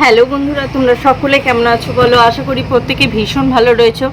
Hello বন্ধুরা, তোমরা সকলে কেমন আছো বলো? আশা করি প্রত্যেকে ভীষণ ভালো রয়েছো।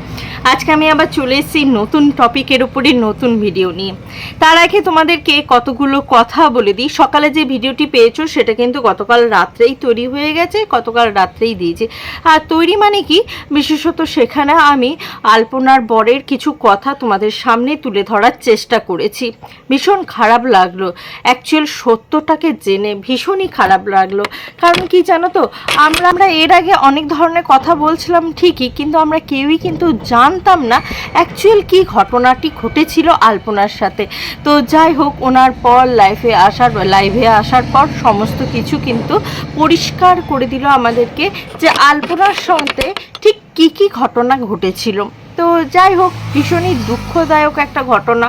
আজকে আমি আবার চলে এসেছি নতুন টপিকের উপরে নতুন ভিডিও নিয়ে। তার আগে তোমাদেরকে কতগুলো কথা বলে দিই। সকালে যে ভিডিওটি পেয়েছ, সেটা কিন্তু গতকাল রাত্রেই তৈরি হয়ে গেছে, গতকাল রাত্রেই দিয়েছি। আর তৈরি মানে কি? বিশেষত সেখানে আমি আলপনার বরের কিছু কথা তোমাদের সামনে তুলে ধরার চেষ্টা করেছি। ভীষণ খারাপ লাগল। অ্যাকচুয়াল সত্যটাকে জেনে ভীষণই খারাপ লাগল। কারণ কি জানো তো? আমরা আমরা এর আগে অনেক ধরনের কথা বলছিলাম ঠিকই, কিন্তু আমরা কেউই কিন্তু জানতাম না অ্যাকচুয়াল কি ঘটনাটি ঘটেছিল আলপনার সাথে। তো যাই হোক, ওনার পর লাইফে আসার লাইভে আসার পর সমস্ত কিছু কিন্তু পরিষ্কার করে দিল আমাদেরকে যে আলপনার সঙ্গে ঠিক কি কি ঘটনা ঘটেছিল। তো যাই হোক, ভীষণই দুঃখদায়ক একটা ঘটনা।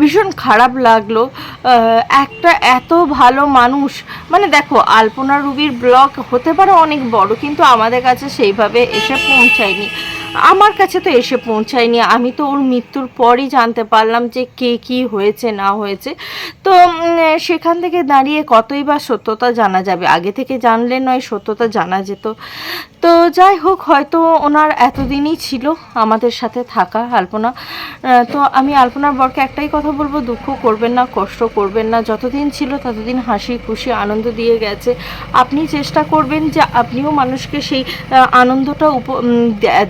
ভীষণ খারাপ লাগল। একটা এত ভালো মানুষ মানে দেখো, আলপনা রুবির ব্লগ হতে পারে অনেক বড়, কিন্তু আমাদের কাছে সেইভাবে এসে পৌঁছায়নি। আমার কাছে তো এসে পৌঁছায়নি। আমি তো ওর মৃত্যুর পরই জানতে পারলাম যে কে কি হয়েছে, না হয়েছে। তো সেখান থেকে দাঁড়িয়ে কতই বা সত্যতা জানা যাবে? আগে থেকে জানলে নয়, সত্যতা জানা যেত। তো যাই হোক, হয়তো ওনার এতদিনই ছিল আমাদের সাথে থাকা আলপনা। তো আমি আলপনার বরকে একটাই কথা বলব, দুঃখ করবেন না, কষ্ট করবেন না। যতদিন ছিল ততদিন হাসি, খুশি, আনন্দ দিয়ে গেছে। আপনি চেষ্টা করবেন যে আপনিও মানুষকে সেই আনন্দটা উপ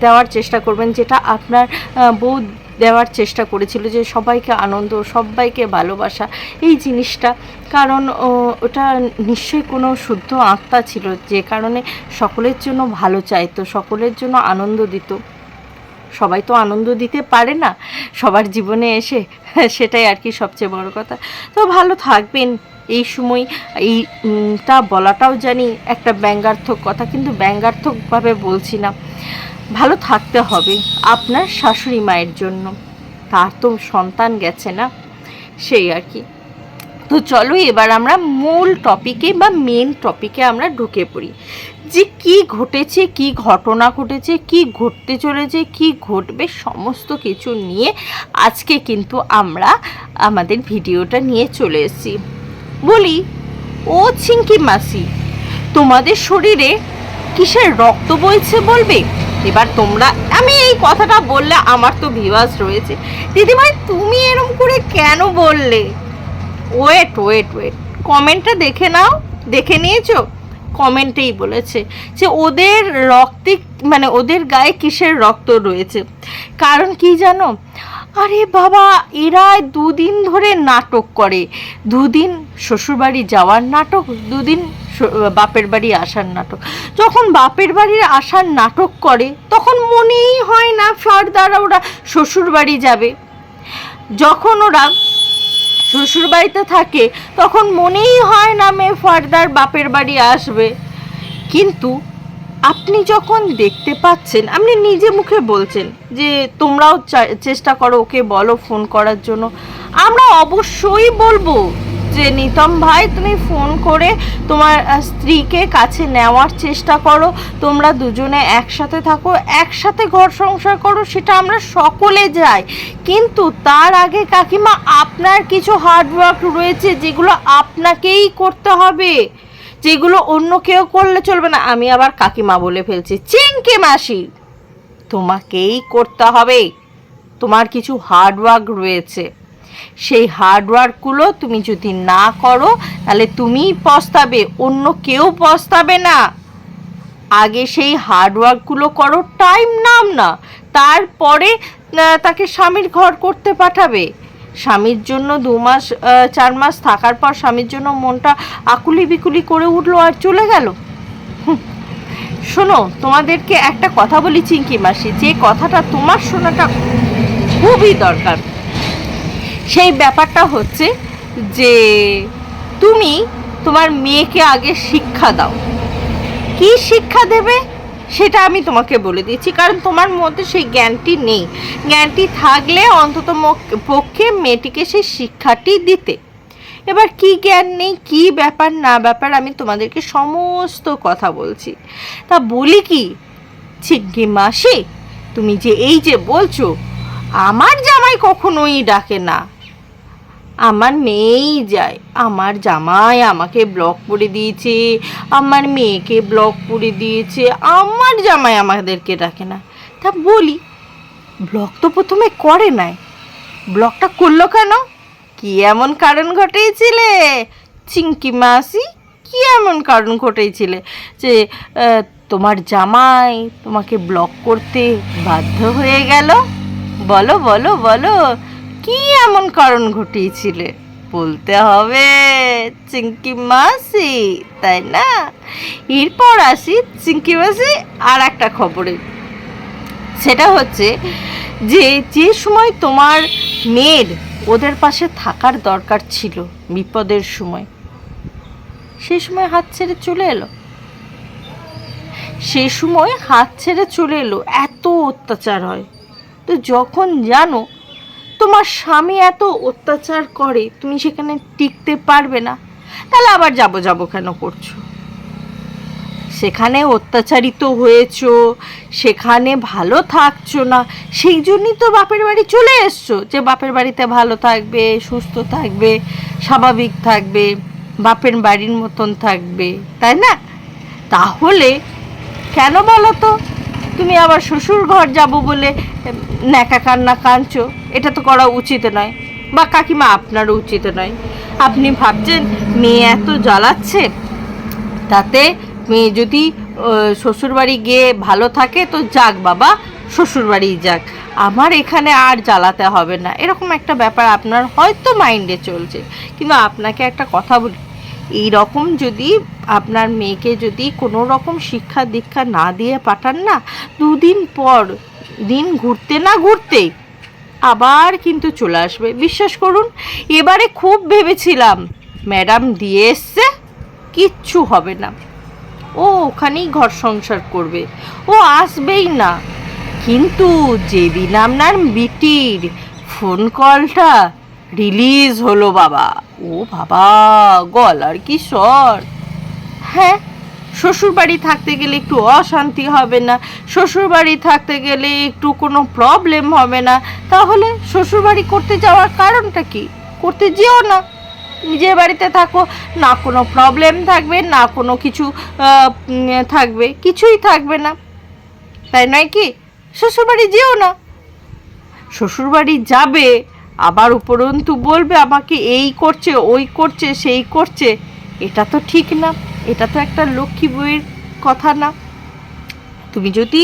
দেওয়ার চেষ্টা করবেন, যেটা আপনার বউ দেওয়ার চেষ্টা করেছিল যে সবাইকে আনন্দ, সবাইকে ভালোবাসা, এই জিনিসটা। কারণ ওটা নিশ্চয়ই কোনো শুদ্ধ আত্মা ছিল, যে কারণে সকলের জন্য ভালো চাইতো, সকলের জন্য আনন্দ দিত। সবাই তো আনন্দ দিতে পারে না, সবার জীবনে এসে, সেটাই আর কি সবচেয়ে বড় কথা। তো ভালো থাকবেন, এই সময় এইটা বলাটাও জানি একটা ব্যঙ্গার্থক কথা, কিন্তু ব্যঙ্গার্থকভাবে বলছি না। ভালো থাকতে হবে আপনার শাশুড়ি মায়ের জন্য। তার তো সন্তান গেছে না, সেই আর কি। তো চলো এবার আমরা মূল টপিকে বা মেন টপিকে আমরা ঢুকে পড়ি। যে কি ঘটেছে, কি ঘটনা ঘটেছে, কি ঘটতে চলেছে, কি ঘটবে, সমস্ত কিছু নিয়ে আজকে কিন্তু আমরা আমাদের ভিডিওটা নিয়ে চলে এসেছি। বলি, ও ছিঙ্কি মাসি, তোমাদের শরীরে কিসের রক্ত বইছে বলবে? এবার তোমরা, আমি এই কথাটা বললে আমার তো ভিউয়ার্স রয়েছে। দিদিভাই, তুমি এরম করে কেন বললে? ওয়েট ওয়েট ওয়েট কমেন্টটা দেখে নাও, দেখে নিয়েছো? কমেন্টেই বলেছে যে ওদের রক্তে মানে ওদের গায়ে কিসের রক্ত রয়েছে? কারণ কি জানো? আরে বাবা, এরা দুদিন ধরে নাটক করে। দুদিন শ্বশুরবাড়ি যাওয়ার নাটক, দুদিন বাপের বাড়ি আসার নাটক। যখন বাপের বাড়ির আসার নাটক করে, তখন মনেই হয় না ফারদার ওরা শ্বশুরবাড়ি যাবে। যখন ওরা শ্বশুর বাড়িতে থাকে, তখন মনেই হয় না মেয়ে ফারদার বাপের বাড়ি আসবে। কিন্তু আপনি যখন দেখতে পাচ্ছেন, আপনি নিজে মুখে বলছেন যে, তোমরাও চেষ্টা করো ওকে বলো ফোন করার জন্য। আমরা অবশ্যই বলব। যে নিতম ভাই, তুমি ফোন করে তোমার স্ত্রীকে কাছে নেওয়ার চেষ্টা করো। তোমরা দুজনে একসাথে থাকো, একসাথে ঘর সংসার করো, সেটা আমরা সকলে যাই। কিন্তু তার আগে কাকিমা, আপনার কিছু হার্ডওয়ার্ক রয়েছে যেগুলো আপনাকেই করতে হবে। যেগুলো অন্য কেউ করলে চলবে না। আমি আবার কাকিমা বলে ফেলছি চিংকে মাসি, তোমাকেই করতে হবে। তোমার কিছু হার্ডওয়ার্ক রয়েছে। সেই হার্ডওয়ার্কগুলো তুমি যদি না করো, তাহলে তুমিই পস্তাবে, অন্য কেউ পস্তাবে না। আগে সেই হার্ডওয়ার্কগুলো করো টাইম নাম না। তারপরে তাকে স্বামীর ঘর করতে পাঠাবে। স্বামীর জন্য দু মাস চার মাস থাকার পর স্বামীর জন্য মনটা আকুলি বিকুলি করে উঠল আর চলে গেল। শোনো, তোমাদেরকে একটা কথা বলি চিঙ্কি মাসি। যে কথাটা তোমার শোনাটা খুবই দরকার। সেই ব্যাপারটা হচ্ছে যে তুমি তোমার মেয়েকে আগে শিক্ষা দাও। কি শিক্ষা দেবে সেটা আমি তোমাকে বলে দিচ্ছি কারণ তোমার মধ্যে সেই জ্ঞানটি নেই। জ্ঞানটি থাকলে অন্তত পক্ষে মেয়েটিকে সেই শিক্ষাটি দিতে। এবার কি জ্ঞান নেই, কি ব্যাপার না ব্যাপার আমি তোমাদেরকে সমস্ত কথা বলছি। তা বলি কি ছিগ্গি মাসি? তুমি যে এই যে বলছো, আমার জামাই কখনোই ডাকে না। আমার মেয়েই যায়। আমার জামাই আমাকে ব্লক করে দিয়েছে। আমার মেয়েকে ব্লক করে দিয়েছে। আমার জামাই আমাদেরকে ডাকে না। তা বলি ব্লক তো প্রথমে করে নাই। ব্লকটা করল কেন? কি এমন কারণ ঘটেছিলে চিঙ্কি মাসি, কি এমন কারণ ঘটেছিলে যে তোমার জামাই তোমাকে ব্লক করতে বাধ্য হয়ে গেল? বলো বলো বলো। কি এমন কারণ ঘটিয়েছিলে? বলতে হবে চিঙ্কি মাসি, তাই না? এরপর আসি চিঙ্কি মাসি আর একটা খবরে। সেটা হচ্ছে যে যে সময় তোমার মেয়ের ওদের পাশে থাকার দরকার ছিল, বিপদের সময়, সে সময় হাত ছেড়ে চলে এলো। সে সময় হাত ছেড়ে চলে এলো, এত অত্যাচার হয়। তো যখন জানো তোমার স্বামী এত অত্যাচার করে, তুমি সেখানে টিকতে পারবে না। তাহলে আবার যাব যাব কেন করছ? সেখানে অত্যাচারিত হয়েছো, সেখানে ভালো থাকছো না, সেই জন্যই তো বাপের বাড়ি চলে এসছো যে বাপের বাড়িতে ভালো থাকবে, সুস্থ থাকবে, স্বাভাবিক থাকবে, বাপের বাড়ির মতন থাকবে, তাই না? তাহলে কেন বলো তো? তুমি আবার শ্বশুর ঘর যাব বলে ন্যাকা কান্না কাঁদছো? এটা তো করা উচিত নয়। বা কাকিমা, আপনারও উচিত নয়। আপনি ভাবছেন মেয়ে এত জ্বালাচ্ছে? তাতে মেয়ে যদি শ্বশুরবাড়ি গিয়ে ভালো থাকে, তো যাক বাবা, শ্বশুরবাড়ি যাক। আমার এখানে আর জ্বালাতে হবে না। এরকম একটা ব্যাপার আপনার হয়তো মাইন্ডে চলছে। কিন্তু আপনাকে একটা কথা বলি এই রকম যদি আপনার মেয়েকে যদি কোনো রকম শিক্ষা দীক্ষা না দিয়ে পাঠান না, দুদিন পর দিন ঘুরতে না ঘুরতেই আবার কিন্তু চলে আসবে। বিশ্বাস করুন, এবারে খুব ভেবেছিলাম, ম্যাডাম দিয়ে এসছে, কিচ্ছু হবে না। ও ওখানেই ঘর সংসার করবে। ও আসবেই না। কিন্তু যেদিন আপনার বিটির ফোন কলটা রিলিজ হলো বাবা। ও বাবা, গলার কি স্বর? হ্যাঁ শ্বশুরবাড়ি থাকতে গেলে একটু অশান্তি হবে না, শ্বশুরবাড়ি থাকতে গেলে একটু কোনো প্রবলেম হবে না। তাহলে শ্বশুরবাড়ি করতে যাওয়ার কারণটা কি? করতে যেও না। নিজের বাড়িতে থাকো, না কোনো প্রবলেম থাকবে, না কোনো কিছু থাকবে, কিছুই থাকবে না। তাই নয় কি? শ্বশুরবাড়ি যেও না। শ্বশুরবাড়ি যাবে আবার উপরন্তু বলবে আমাকে এই করছে, ওই করছে, সেই করছে। এটা তো ঠিক না, এটা তো একটা লক্ষ্মী বইয়ের কথা না। তুমি যদি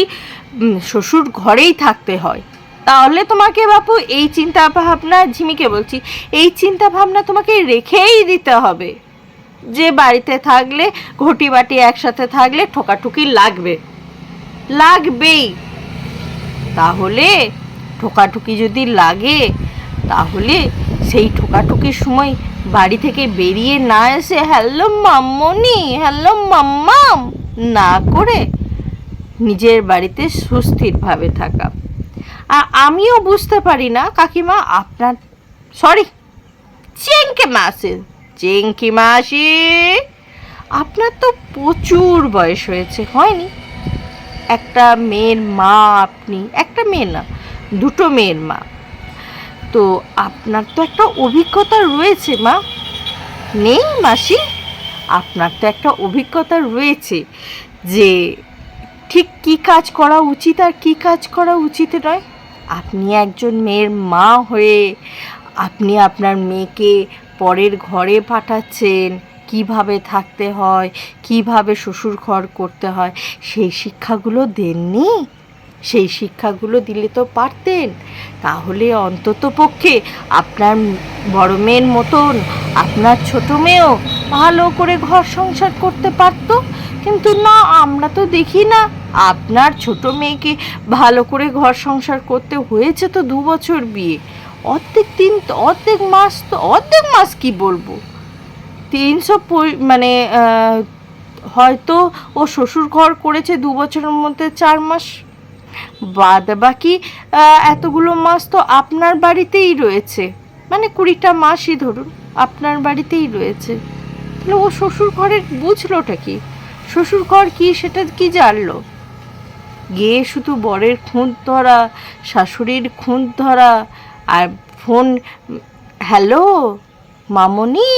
শ্বশুর ঘরেই থাকতে হয়, তাহলে তোমাকে বাপু এই চিন্তা ভাবনা, ঝিমিকে বলছি, এই চিন্তা ভাবনা তোমাকে রেখেই দিতে হবে। যে বাড়িতে থাকলে, ঘটি বাটি একসাথে থাকলে ঠোকাঠুকি লাগবে। লাগবেই। তাহলে ঠোকাঠুকি যদি লাগে তাহলে সেই ঠোকাঠুকির সময় বাড়ি থেকে বেরিয়ে না এসে হ্যালো মাম্মনি, হ্যালো মাম্মাম না করে নিজের বাড়িতে সুস্থিরভাবে থাকা। আর আমিও বুঝতে পারি না, কাকিমা, আপনার সরি চেঙ্কে মাসি চেঙ্কি মাসি, আপনার তো প্রচুর বয়স হয়েছে, হয়নি? একটা মেয়ের মা আপনি, একটা মেয়ে না, দুটো মেয়ের মা। তো আপনার তো একটা অভিজ্ঞতা রয়েছে, মা। নেই, মাসি? আপনার তো একটা অভিজ্ঞতা রয়েছে যে ঠিক কি কাজ করা উচিত আর কি কাজ করা উচিত নয়। আপনি একজন মেয়ের মা হয়ে আপনি আপনার মেয়েকে পরের ঘরে পাঠাচ্ছেন, কীভাবে থাকতে হয়, কীভাবে শ্বশুর ঘর করতে হয়, সেই শিক্ষাগুলো দেননি? সেই শিক্ষাগুলো দিলে তো পারতেন। তাহলে অন্তত পক্ষে আপনার বড় মেয়ের মতন, আপনার ছোট মেয়েও ভালো করে ঘর সংসার করতে পারতো। কিন্তু না, আমরা তো দেখি না, আপনার ছোট মেয়েকে ভালো করে ঘর সংসার করতে হয়েছে তো দু বছর বিয়ে। অর্ধেক দিন তো, অর্ধেক মাস তো, অর্ধেক মাস কি বলব? তিনশো মানে হয়তো ও শ্বশুর ঘর করেছে দু বছরের মধ্যে চার মাস। বাদ বাকি এতগুলো মাস তো আপনার বাড়িতেই রয়েছে। মানে কুড়িটা মাসই ধরুন, আপনার বাড়িতেই রয়েছে। তাহলে ও শ্বশুর ঘরের বুঝলোটা কি? শ্বশুর ঘর কি সেটা কি জানলো? গিয়ে শুধু বরের খুঁত ধরা, শাশুড়ির খুঁত ধরা, আর ফোন, হ্যালো, মামনি,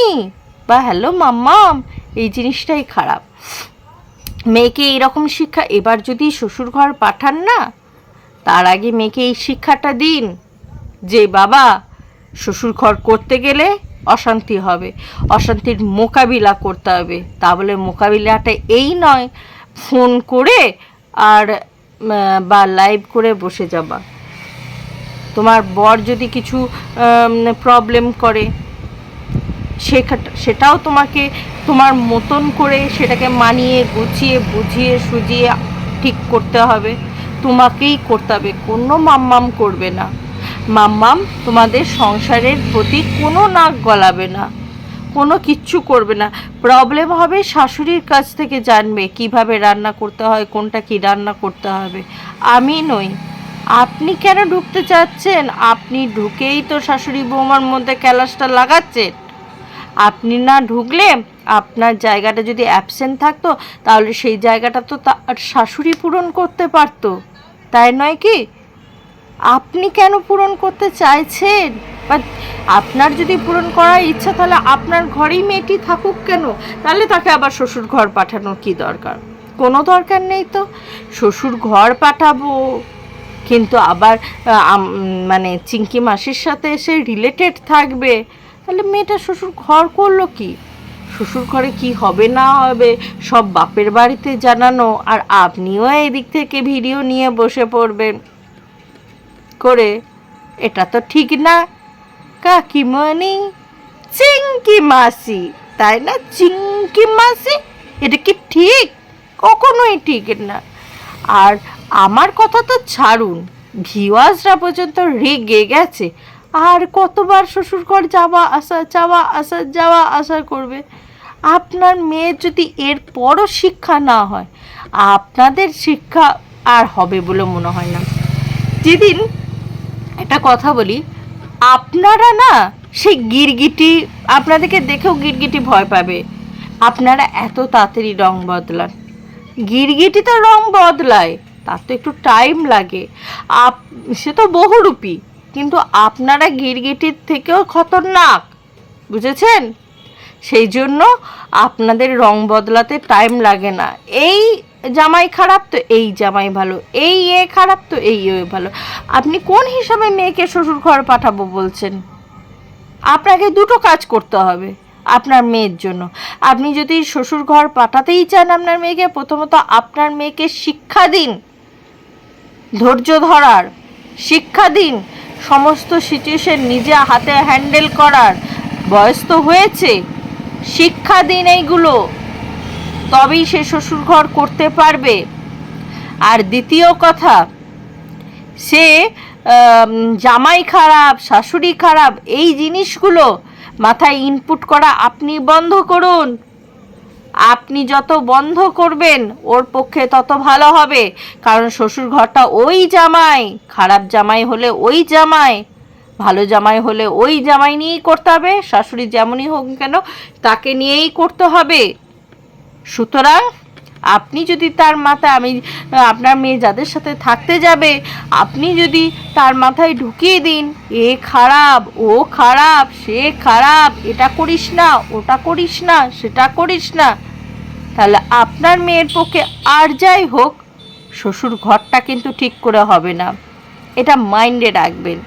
বা হ্যালো, মাম্মাম এই জিনিসটাই খারাপ। মেয়েকে এরকম শিক্ষা, এবার যদি শ্বশুর ঘর পাঠান না, তার আগে মেয়েকে এই শিক্ষাটা দিন যে, বাবা শ্বশুর ঘর করতে গেলে অশান্তি হবে, অশান্তির মোকাবিলা করতে হবে। তা বলে মোকাবিলাটা এই নয়, ফোন করে আর বা লাইভ করে বসে যাবা। তোমার বর যদি কিছু প্রবলেম করে সেটাও তোমাকে তোমার মতন করে সেটাকে মানিয়ে, গুছিয়ে, বুঝিয়ে, সুজিয়ে ঠিক করতে হবে। তোমাকেই করতে হবে, কোনো মাম্মাম করবে না। মাম্মাম তোমাদের সংসারের প্রতি কোনো নাক গলাবে না, কোনো কিচ্ছু করবে না। প্রবলেম হবে শাশুড়ির কাছ থেকে জানবে কীভাবে রান্না করতে হয়, কোনটা কি রান্না করতে হবে। আমি নই। আপনি কেন ঢুকতে চাচ্ছেন? আপনি ঢুকেই তো শাশুড়ি বৌমার মধ্যে ক্যালাসটা লাগাচ্ছেন। আপনি না ঢুকলে আপনার জায়গাটা যদি অ্যাবসেন্ট থাকতো, তাহলে সেই জায়গাটা তো তার শাশুড়ি পূরণ করতে পারতো। তাই নয় কি? আপনি কেন পূরণ করতে চাইছেন? বা আপনার যদি পূরণ করার ইচ্ছা, তাহলে আপনার ঘরেই মেয়েটি থাকুক কেন? তাহলে তাকে আবার শ্বশুর ঘর পাঠানোর কি দরকার? কোনো দরকার নেই তো। শ্বশুর ঘর পাঠাবো। কিন্তু আবার মানে চিঙ্কি মাসির সাথে এসে রিলেটেড থাকবে। তাহলে মেয়েটা শ্বশুর ঘর করল কি? শ্বশুর ঘরে কি হবে না হবে সব বাপের বাড়িতে জানানো আর আপনিও এদিক থেকে ভিডিও নিয়ে বসে পড়বেন। করে, এটা তো ঠিক না, কাকিমণি। চিংকি মাসি, তাই না চিংকি মাসি? এটা কি ঠিক? কখনোই ঠিক না। আর আমার কথা তো ছাড়ুন ভিওয়ার্সরা পর্যন্ত রেগে গেছে। আর কতবার শ্বশুরঘর যাওয়া আসা যাওয়া আসা যাওয়া আসা করবে? আপনার মেয়ের যদি এর পরও শিক্ষা না হয়, আপনাদের শিক্ষা আর হবে বলে মনে হয় না। যেদিন একটা কথা বলি, আপনারা না সেই গিরগিটি, আপনাদেরকে দেখেও গিরগিটি ভয় পাবে। আপনারা এত তাড়াতাড়ি রং বদলান। গিরগিটি তো রং বদলায়, তার তো একটু টাইম লাগে। আপ, সে তো বহুরূপী। কিন্তু আপনারা গিরগিটির থেকেও খতরনাক, বুঝেছেন? সেই জন্য আপনাদের রং বদলাতে টাইম লাগে না। এই জামাই খারাপ তো এই জামাই ভালো, এই এ খারাপ তো এই এ ভালো। আপনি কোন হিসাবে মেয়েকে শ্বশুর ঘর পাঠাবো বলছেন? আপনাকে দুটো কাজ করতে হবে আপনার মেয়ের জন্য। আপনি যদি শ্বশুর ঘর পাঠাতেই চান আপনার মেয়েকে, প্রথমত আপনার মেয়েকে শিক্ষা দিন। ধৈর্য ধরার শিক্ষা দিন। সমস্ত সিচুয়েশন নিজে হাতে হ্যান্ডেল করার বয়স তো হয়েছে। শিক্ষা দিন এইগুলো। তবেই সে শ্বশুরঘর করতে পারবে। আর দ্বিতীয় কথা, সে জামাই খারাপ, শাশুড়ি খারাপ, এই জিনিসগুলো মাথায় ইনপুট করা আপনি বন্ধ করুন। আপনি যত বন্ধ করবেন, ওর পক্ষে তত ভালো হবে। কারণ শ্বশুর ঘরটা ওই জামাই, খারাপ জামাই হলে ওই জামাই, ভালো জামাই হলে ওই জামাই নিয়েই করতে হবে, শাশুড়ি যেমনই হোক কেন, তাকে নিয়েই করতে হবে। সুতরাং আপনি যদি তার মাথায়, আমি, আপনার মেয়ে যাদের সাথে থাকতে যাবে, আপনি যদি তার মাথায় ঢুকিয়ে দিন, এ খারাপ, ও খারাপ, সে খারাপ, এটা করিস না, ওটা করিস না, সেটা করিস না, তাহলে আপনার মেয়ের পক্ষে আর যাই হোক, শ্বশুর ঘরটা কিন্তু ঠিক করে হবে না। এটা মাইন্ডে রাখবেন।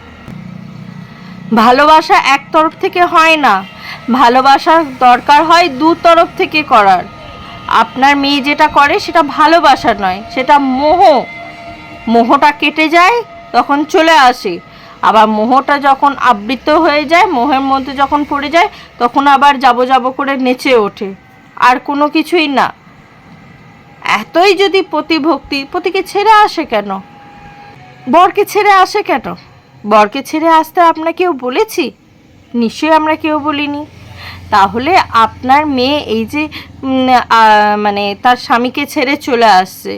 ভালোবাসা এক তরফ থেকে হয় না, ভালোবাসার দরকার হয় দু তরফ থেকে করার। আপনার মেয়ে যেটা করে সেটা ভালোবাসা নয়, সেটা মোহ। মোহটা কেটে যায়, তখন চলে আসে। আবার মোহটা যখন আবৃত হয়ে যায়, মোহের মধ্যে যখন পড়ে যায়, তখন আবার যাব যাব করে নেচে ওঠে। আর কোনো কিছুই না। এতই যদি প্রতিভক্তি, পতিকে ছেড়ে আসে কেন? বরকে ছেড়ে আসে কেন? বরকে ছেড়ে আসতে আমরা কেউ বলেছি? নিশ্চয়ই আমরা কেউ বলিনি। তাহলে আপনার মেয়ে এই যে মানে তার স্বামীকে ছেড়ে চলে আসছে।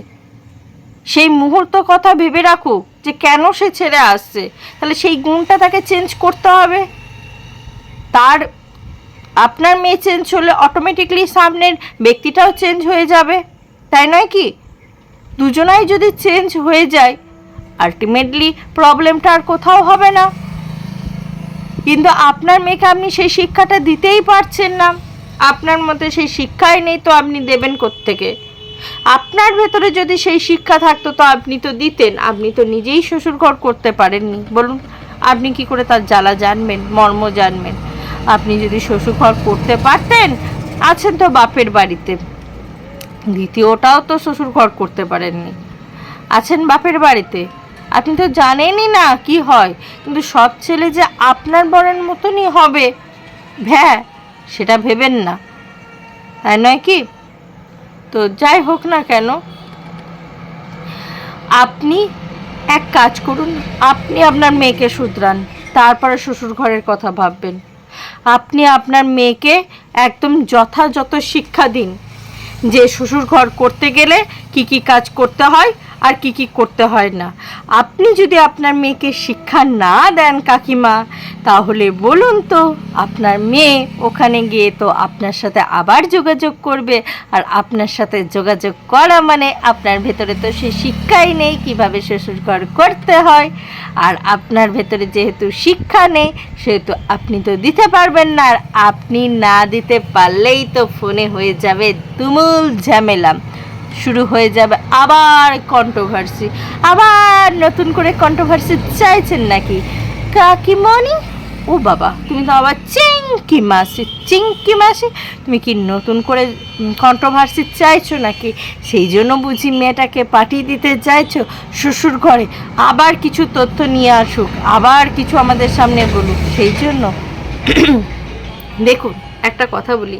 সেই মুহূর্ত কথা ভেবে রাখুক যে কেন সে ছেড়ে আসছে। তাহলে সেই গুণটা তাকে চেঞ্জ করতে হবে। তার, আপনার মেয়ে চেঞ্জ হলে অটোমেটিকলি সামনের ব্যক্তিটাও চেঞ্জ হয়ে যাবে। তাই নয় কি? দুজনাই যদি চেঞ্জ হয়ে যায় আলটিমেটলি প্রবলেমটা আর কোথাও হবে না। কিন্তু আপনার মেয়েকে আপনি সেই শিক্ষাটা দিতেই পারছেন না। আপনার মধ্যে সেই শিক্ষাই নেই তো আপনি দেবেন থেকে আপনার ভেতরে যদি সেই শিক্ষা থাকতো তো আপনি তো দিতেন, আপনি তো নিজেই শ্বশুর ঘর করতে পারেননি। বলুন, আপনি কি করে তার জ্বালা জানবেন, মর্ম জানবেন? আপনি যদি শ্বশুর ঘর করতে পারতেন, আছেন তো বাপের বাড়িতে। দ্বিতীয়টাও তো শ্বশুর ঘর করতে পারেননি। আছেন বাপের বাড়িতে। আপনি তো জানেনই না কি হয়। কিন্তু সব ছেলে যে আপনার বরের মতনই হবে। ভ্যা, সেটা ভেবেন না। তাই নয় কি? তো যাই হোক না কেন, আপনি এক কাজ করুন, আপনি আপনার মেয়েকে শুধরান, তারপরে শ্বশুর ঘরের কথা ভাববেন। আপনি আপনার মেয়েকে একদম যথাযথ শিক্ষা দিন। যে শ্বশুর ঘর করতে গেলে কি কি কাজ করতে হয় আর কি কি করতে হয় না। আপনি যদি আপনার মেয়েকে শিক্ষা না দেন কাকিমা, তাহলে বলুন তো আপনার মেয়ে ওখানে গিয়ে তো আপনার সাথে আবার যোগাযোগ করবে, আর আপনার সাথে যোগাযোগ করা মানে আপনার ভেতরে তো সে শিক্ষাই নেই কীভাবে শ্বশুর ঘর করতে হয়। আর আপনার ভেতরে যেহেতু শিক্ষা নেই, সেহেতু আপনি তো দিতে পারবেন না, আর আপনি না দিতে পারলেই তো ফোনে হয়ে যাবে তুমুল ঝামেলা। শুরু হয়ে যাবে আবার কন্ট্রোভার্সি আবার নতুন করে কন্ট্রোভার্সি চাইছেন নাকি? কাকিমণি? ও বাবা, তুমি তো আবার চিঙ্কি মাসি চিঙ্কি মাসি। তুমি কি নতুন করে কন্ট্রোভার্সি চাইছো নাকি? সেই জন্য বুঝি মেয়েটাকে পাঠিয়ে দিতে চাইছো। শ্বশুর ঘরে আবার কিছু তথ্য নিয়ে আসুক, আবার কিছু আমাদের সামনে বলুক। সেই জন্য দেখুন, একটা কথা বলি।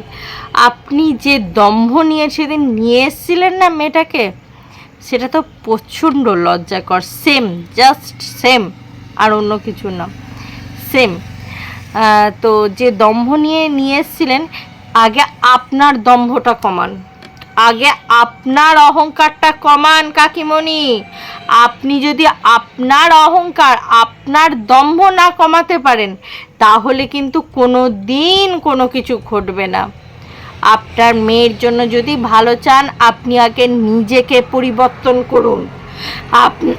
আপনি যে দম্ভ নিয়ে সেদিন নিয়ে এসেছিলেন না মেয়েটাকে, সেটা তো প্রচণ্ড লজ্জাকর। সেম জাস্ট সেম আর অন্য কিছু না। সেম তো যে দম্ভ নিয়ে নিয়ে এসেছিলেন, আগে আপনার দম্ভটা কমান। আগে আপনার অহংকারটা কমান, কাকিমণি। আপনি যদি আপনার অহংকার, আপনার দম্ভ না কমাতে পারেন, তাহলে কিন্তু কোনো দিন কোনো কিছু ঘটবে না। আপনার মেয়ের জন্য যদি ভালো চান, আপনি আগে নিজেকে পরিবর্তন করুন। আপনি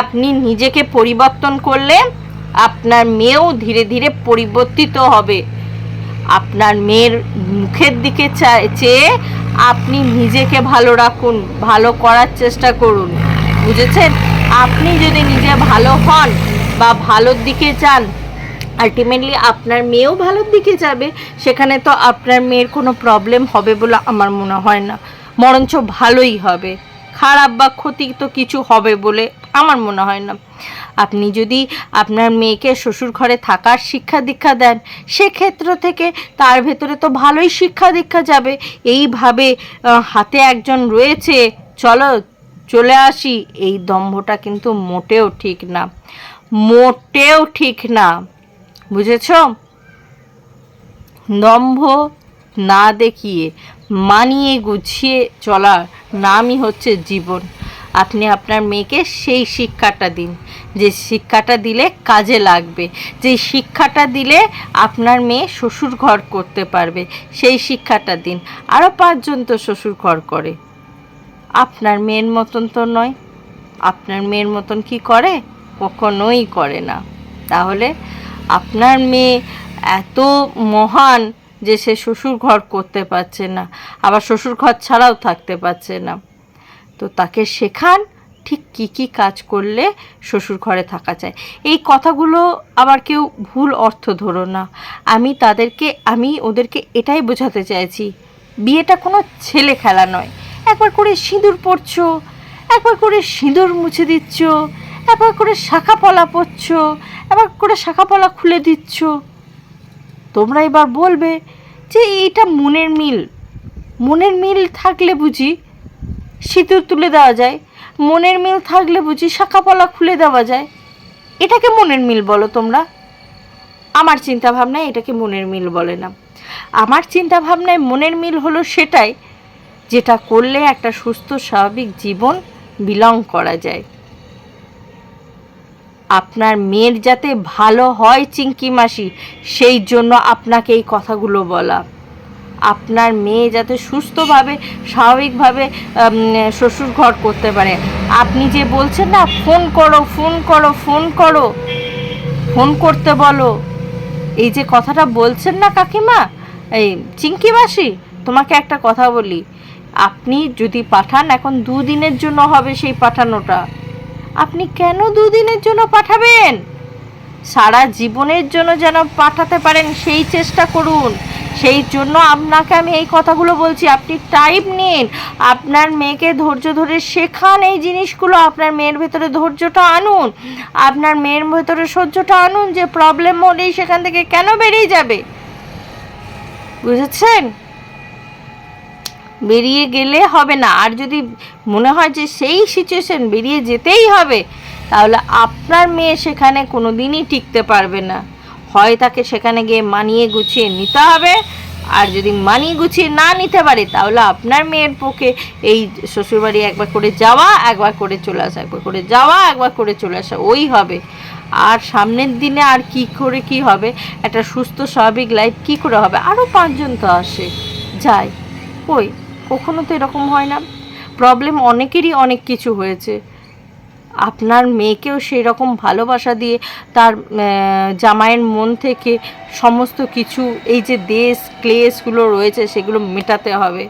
আপনি নিজেকে পরিবর্তন করলে আপনার মেয়েও ধীরে ধীরে পরিবর্তিত হবে। আপনার মেয়ের মুখের দিকে চেয়ে আপনি নিজেকে ভালো রাখুন, ভালো করার চেষ্টা করুন। বুঝেছেন? আপনি যদি নিজে ভালো হন বা ভালোর দিকে যান আলটিমেটলি আপনার মেয়েও ভালোর দিকে যাবে। সেখানে তো আপনার মেয়ের কোনো প্রবলেম হবে বলে আমার মনে হয় না। বরঞ্চ ভালোই হবে। খারাপ বা ক্ষতি তো কিছু হবে বলে আমার মনে হয় না। আপনি যদি আপনার মেয়েকে শ্বশুর ঘরে থাকার শিক্ষা দীক্ষা দেন, সেক্ষেত্র থেকে তার ভেতরে তো ভালোই শিক্ষা দীক্ষা যাবে। এইভাবে হাতে একজন রয়েছে, চলো, চলে আসি। এই দম্ভটা কিন্তু মোটেও ঠিক না। মোটেও ঠিক না। বুঝেছ? দম্ভ না দেখিয়ে, মানিয়ে গুছিয়ে চলার নামই হচ্ছে জীবন। আপনি আপনার মেয়েকে সেই শিক্ষাটা দিন, যে শিক্ষাটা দিলে কাজে লাগবে, যে শিক্ষাটা দিলে আপনার মেয়ে শ্বশুর ঘর করতে পারবে, সেই শিক্ষাটা দিন। আরও পাঁচজন তো শ্বশুর ঘর করে। আপনার মেয়ের মতন তো নয়। আপনার মেয়ের মতন কি করে? কখনোই করে না। তাহলে আপনার মেয়ে এত মহান যে সে শ্বশুর ঘর করতে পারছে না, আবার শ্বশুর ঘর ছাড়াও থাকতে পারছে না। তো তাকে শেখান ঠিক কি কি কাজ করলে শ্বশুর ঘরে থাকা যায়। এই কথাগুলো আবার কেউ ভুল অর্থ ধরো না। আমি তাদেরকে, আমি ওদেরকে এটাই বোঝাতে চাইছি, বিয়েটা কোনো ছেলে খেলা নয়। একবার করে সিঁদুর পরছো, একবার করে সিঁদুর মুছে দিচ্ছ একবার করে শাখা পলা পরছ একবার করে শাখা পলা খুলে দিচ্ছ। তোমরা এবার বলবে যে এইটা মনের মিল। মনের মিল থাকলে বুঝি সিঁদুর তুলে দেওয়া যায়, মনের মিল থাকলে বুঝি শাখা পলা খুলে দেওয়া যায়। এটাকে মনের মিল বলো তোমরা? আমার চিন্তা ভাবনায় এটাকে মনের মিল বলে না। আমার চিন্তা ভাবনায় মনের মিল হলো সেটাই, যেটা করলে একটা সুস্থ, স্বাভাবিক জীবন বিলং করা যায়। আপনার মেয়ের যাতে ভালো হয় চিঙ্কি মাসি, সেই জন্য আপনাকে এই কথাগুলো বলা। আপনার মেয়ে যাতে সুস্থভাবে, স্বাভাবিকভাবে শ্বশুর ঘর করতে পারে। আপনি যে বলছেন না, ফোন করো ফোন করো ফোন করো, ফোন করতে বলো। এই যে কথাটা বলছেন না কাকিমা, এই চিঙ্কি মাসি, তোমাকে একটা কথা বলি। আপনি যদি পাঠান, এখন দুদিনের জন্য হবে সেই পাঠানোটা। আপনি কেন দুদিনের জন্য পাঠাবেন? সারা জীবনের জন্য যেন পাঠাতে পারেন, সেই চেষ্টা করুন। সেই জন্য আপনাকে আমি এই কথাগুলো বলছি। আপনি টাইম নিন। আপনার মেয়েকে ধৈর্য ধরে শেখান এই জিনিসগুলো। আপনার মেয়ের ভেতরে ধৈর্যটা আনুন। আপনার মেয়ের ভেতরে সহ্যটা আনুন যে প্রবলেম হলেই সেখান থেকে কেন বেরিয়ে যাবে? বুঝেছেন? বেরিয়ে গেলে হবে না। আর যদি মনে হয় যে সেই সিচুয়েশন বেরিয়ে যেতেই হবে, তাহলে আপনার মেয়ে সেখানে কোনো দিনই টিকতে পারবে না। হয় তাকে সেখানে গিয়ে মানিয়ে গুছিয়ে নিতে হবে, আর যদি মানিয়ে গুছিয়ে না নিতে পারে, তাহলে আপনার মেয়ের পক্ষে এই শ্বশুরবাড়ি একবার করে যাওয়া, একবার করে চলে আসা, একবার করে যাওয়া, একবার করে চলে আসা, ওই হবে। আর সামনের দিনে আর কি করে কি হবে? একটা সুস্থ, স্বাভাবিক লাইফ কি করে হবে? আরও পাঁচজন তো আসে। যায় কই? কখনো তো এরকম হয় না। প্রবলেম অনেকেরই অনেক কিছু হয়েছে। আপনার মেয়েকেও সেই রকম ভালোবাসা দিয়ে তার জামাইয়ের মন থেকে সমস্ত কিছু, এই যে দেশ ক্লেশগুলো রয়েছে, সেগুলো মেটাতে হবে।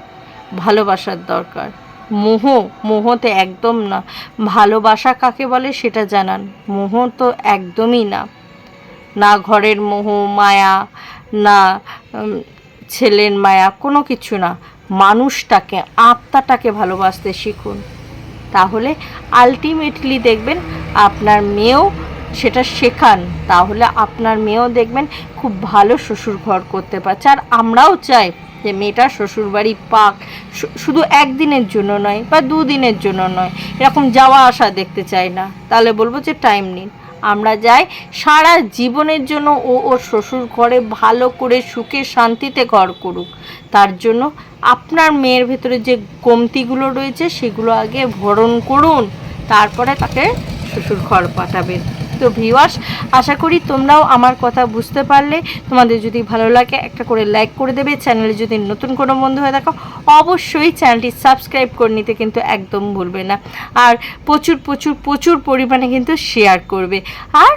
ভালোবাসার দরকার। মোহ মোহতে একদম না। ভালোবাসা কাকে বলে সেটা জানান। মোহ তো একদমই না। না ঘরের মোহ, মায়া, না ছেলের মায়া, কোনো কিছু না। মানুষটাকে, আত্মাটাকে ভালোবাসতে শিখুন। তাহলে আলটিমেটলি দেখবেন আপনার মেয়েও সেটা শেখান। তাহলে আপনার মেয়েও দেখবেন খুব ভালো শ্বশুর ঘর করতে পারছে। আর আমরাও চাই যে মেয়েটা শ্বশুরবাড়ি পাক। শুধু একদিনের জন্য নয় বা দুদিনের জন্য নয়। এরকম যাওয়া আসা দেখতে চাই না। তাহলে বলব যে টাইম নিন। আমরা যাই সারা জীবনের জন্য ও ওর শ্বশুর ঘরে ভালো করে সুখে শান্তিতে ঘর করুক। তার জন্য আপনার মেয়ের ভেতরে যে কমতিগুলো রয়েছে সেগুলো আগে ভরণ করুন। তারপরে তাকে শ্বশুর ঘর পাঠাবেন। তো ভিউয়ার্স আশা করি তোমরাও আমার কথা বুঝতে পারলে। তোমাদের যদি ভালো লাগে, একটা করে লাইক করে দেবে। চ্যানেলে যদি নতুন কোনো বন্ধু হয়ে থাকো, অবশ্যই চ্যানেলটি সাবস্ক্রাইব করে নিতে কিন্তু একদম ভুলবে না। আর প্রচুর প্রচুর প্রচুর পরিমাণে কিন্তু শেয়ার করবে। আর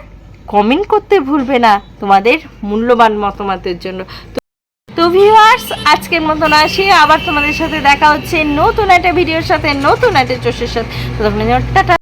কমেন্ট করতে ভুলবে না তোমাদের মূল্যবান মতামতের জন্য। তো ভিউয়ার্স আজকের মতন আসি। আবার তোমাদের সাথে দেখা হচ্ছে নতুন একটা ভিডিওর সাথে, নতুন একটা চোষের সাথে। টাটা।